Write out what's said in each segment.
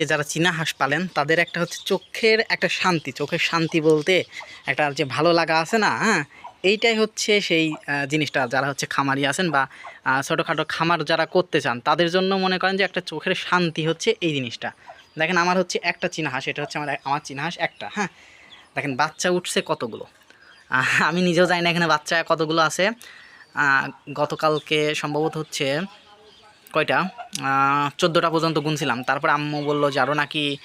যে যারা চীনা হাঁস পালেন, তাদের একটা হচ্ছে চোখের একটা শান্তি। চোখের শান্তি বলতে একটা যে ভালো লাগা আছে না হ্যাঁ? এইটাই হচ্ছে সেই জিনিসটা। যারা হচ্ছে খামারি আছেন বা ছোটোখাটো খামার যারা করতে চান, তাদের জন্য মনে করেন যে একটা চোখের শান্তি হচ্ছে এই জিনিসটা। দেখেন আমার হচ্ছে একটা চীনা হাঁস এটা হচ্ছে আমার আমার চীনা হাঁস একটা হ্যাঁ? দেখেন বাচ্চা উঠছে কতগুলো? আমি নিজেও জানি না এখানে বাচ্চা কতগুলো আছে। গতকালকে সম্ভবত হচ্ছে কয়টা? চোদ্দোটা পর্যন্ত গুনছিলাম। তারপর আম্মু বলল যে আরও নাকি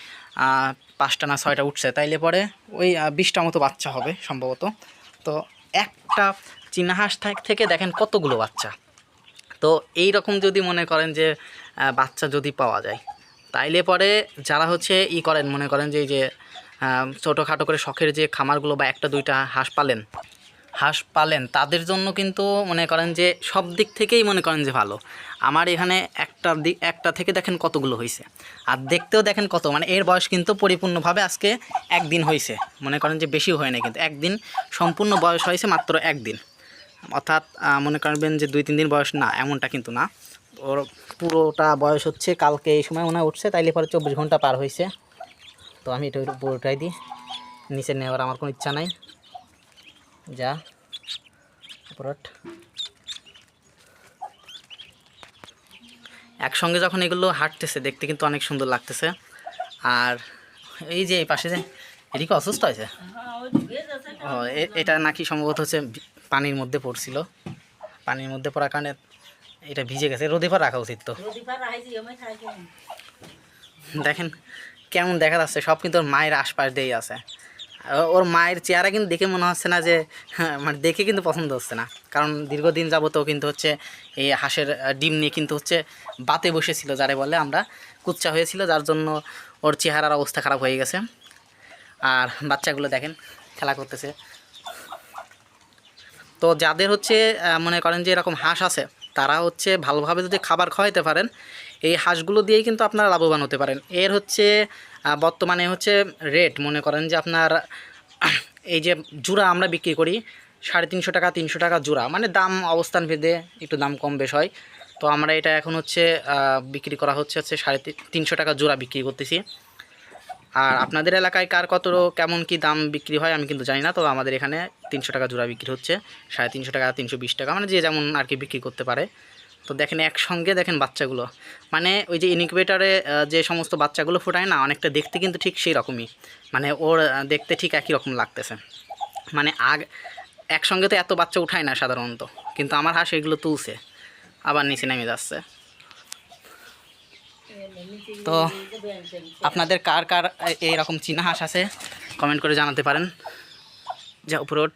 পাঁচটা না ছয়টা উঠছে। তাইলে পরে ওই বিশটা মতো বাচ্চা হবে সম্ভবত। তো একটা চীনা হাঁস থাক- দেখেন কতগুলো বাচ্চা। তো এই রকম যদি মনে করেন যে বাচ্চা যদি পাওয়া যায়, তাইলে পরে যারা হচ্ছে ই করেন, মনে করেন যে এই যে ছোটোখাটো করে শখের যে খামারগুলো বা একটা দুইটা হাঁস পালেন হাঁস পালেন, তাদের জন্য কিন্তু মনে করেন যে সব দিক থেকেই মনে করেন যে ভালো। আমার এখানে একটা দিক একটা থেকে দেখেন কতগুলো হয়েছে আর দেখতেও দেখেন কত মানে এর বয়স কিন্তু পরিপূর্ণভাবে আজকে একদিন হয়েছে মনে করেন যে বেশি হয় না কিন্তু একদিন, সম্পূর্ণ বয়স হয়েছে মাত্র একদিন। অর্থাৎ মনে করবেন যে দুই, তিন দিন বয়স না, এমনটা কিন্তু না। ওর পুরোটা বয়স হচ্ছে, কালকে এই সময় হয় উঠছে, তাইলে পরে চব্বিশ ঘণ্টা পার হয়েছে তো আমি এটা পুরোটাই দিই। নিচে নেওয়ার আমার কোনো ইচ্ছা নাই। যা পুরোট একসঙ্গে যখন এগুলো হাঁটতেছে, দেখতে কিন্তু অনেক সুন্দর লাগতেছে। আর এই যে এই পাশে যে, এটি কি অসুস্থ হয়েছে? ও এটা নাকি সম্ভবত হচ্ছে পানির মধ্যে পড়ছিল। পানির মধ্যে পড়ার কারণে এটা ভিজে গেছে। রোদে পর রাখা উচিত তো। দেখেন, কেমন দেখা যাচ্ছে। সব কিন্তু মায়ের আশপাশ দিয়েই আছে। ওর মায়ের চেহারা কিন্তু দেখে মনে হচ্ছে না যে হ্যাঁ, মানে দেখে কিন্তু পছন্দ হচ্ছে না। কারণ দীর্ঘদিন যাবতও কিন্তু হচ্ছে এই হাঁসের ডিম নিয়ে কিন্তু হচ্ছে বাতে বসেছিল যারে বলে আমরা কুচ্চা হয়েছিল যার জন্য ওর চেহারার অবস্থা খারাপ হয়ে গেছে। আর বাচ্চাগুলো দেখেন খেলা করতেছে। তো যাদের হচ্ছে মনে করেন যে এরকম হাঁস আছে তারা হচ্ছে ভালোভাবে যদি খাবার খাওয়াইতে পারেন এই হাঁসগুলো দিয়েই কিন্তু আপনারা লাভবান হতে পারেন। এর হচ্ছে বর্তমানে হচ্ছে রেট মনে করেন যে আপনার, এই যে জুড়া আমরা বিক্রি করি, সাড়ে তিনশো টাকা তিনশো টাকা জোড়া মানে দাম, অবস্থান ভেদে একটু দাম কম বেশ হয়। তো আমরা এটা এখন হচ্ছে বিক্রি করা হচ্ছে হচ্ছে সাড়ে তিনশো টাকা জোড়া বিক্রি করতেছি। আর আপনাদের এলাকায় কার কত, কেমন কি দাম বিক্রি হয় আমি কিন্তু জানি না তো আমাদের এখানে তিনশো টাকা জোড়া বিক্রি হচ্ছে। সাড়ে তিনশো টাকা, তিনশো বিশ টাকা মানে যে যেমন আর কি বিক্রি করতে পারে। তো দেখেন, একসঙ্গে দেখেন বাচ্চাগুলো। মানে ওই যে ইনকিউবেটারে যে সমস্ত বাচ্চাগুলো ফোটায় না, অনেকটা দেখতে কিন্তু ঠিক সেই রকমই মানে ওর দেখতে ঠিক একই রকম লাগতেছে। মানে আগ, একসঙ্গে তো এত বাচ্চা উঠায় না সাধারণত। কিন্তু আমার হাঁস এগুলো তুলছে। আবার নিচে নেমে যাচ্ছে। তো আপনাদের কার কার এইরকম চীনা হাঁস আছে? কমেন্ট করে জানাতে পারেন। যা উপরে ওঠ।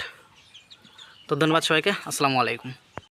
তো ধন্যবাদ সবাইকে। আসসালামু আলাইকুম।